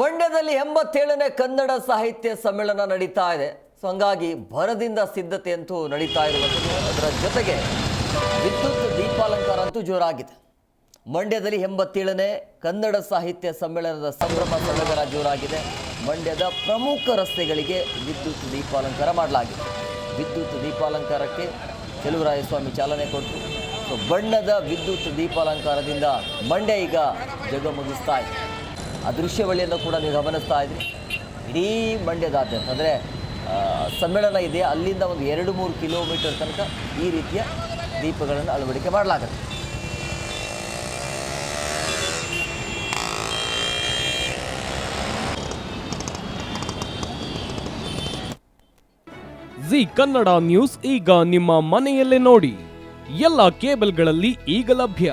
ಮಂಡ್ಯದಲ್ಲಿ ಎಂಬತ್ತೇಳನೇ ಕನ್ನಡ ಸಾಹಿತ್ಯ ಸಮ್ಮೇಳನ ನಡೀತಾ ಇದೆ. ಸೊ ಹಂಗಾಗಿ ಭರದಿಂದ ಸಿದ್ಧತೆ ಅಂತೂ ನಡೀತಾ ಇರುವಂಥದ್ದು. ಅದರ ಜೊತೆಗೆ ವಿದ್ಯುತ್ ದೀಪಾಲಂಕಾರ ಅಂತೂ ಜೋರಾಗಿದೆ. ಮಂಡ್ಯದಲ್ಲಿ ಎಂಬತ್ತೇಳನೇ ಕನ್ನಡ ಸಾಹಿತ್ಯ ಸಮ್ಮೇಳನದ ಸಂಭ್ರಮ ಸಡಗರ ಜೋರಾಗಿದೆ. ಮಂಡ್ಯದ ಪ್ರಮುಖ ರಸ್ತೆಗಳಿಗೆ ವಿದ್ಯುತ್ ದೀಪಾಲಂಕಾರ ಮಾಡಲಾಗಿದೆ. ವಿದ್ಯುತ್ ದೀಪಾಲಂಕಾರಕ್ಕೆ ಚೆಲುವರಾಯಸ್ವಾಮಿ ಚಾಲನೆ ಕೊಟ್ಟರು ಸೊ ಬಣ್ಣದ ವಿದ್ಯುತ್ ದೀಪಾಲಂಕಾರದಿಂದ ಮಂಡ್ಯ ಈಗ ಜಗಮಗಿಸ್ತಾ ಇದೆ. ಆ ದೃಶ್ಯಾವಳಿಯನ್ನು ಕೂಡ ನೀವು ಗಮನಿಸ್ತಾ ಇದ್ರಿ. ಇಡೀ ಮಂಡ್ಯದಾದ್ಯಂತ ಅಂದರೆ ಸಮ್ಮೇಳನ ಇದೆ. ಅಲ್ಲಿಂದ ಒಂದು ಎರಡು ಮೂರು ಕಿಲೋಮೀಟರ್ ತನಕ ಈ ರೀತಿಯ ದೀಪಗಳನ್ನು ಅಳವಡಿಕೆ ಮಾಡಲಾಗುತ್ತೆ. ಜಿ ಕನ್ನಡ ನ್ಯೂಸ್ ಈಗ ನಿಮ್ಮ ಮನೆಯಲ್ಲೇ ನೋಡಿ. ಎಲ್ಲ ಕೇಬಲ್ಗಳಲ್ಲಿ ಈಗ ಲಭ್ಯ.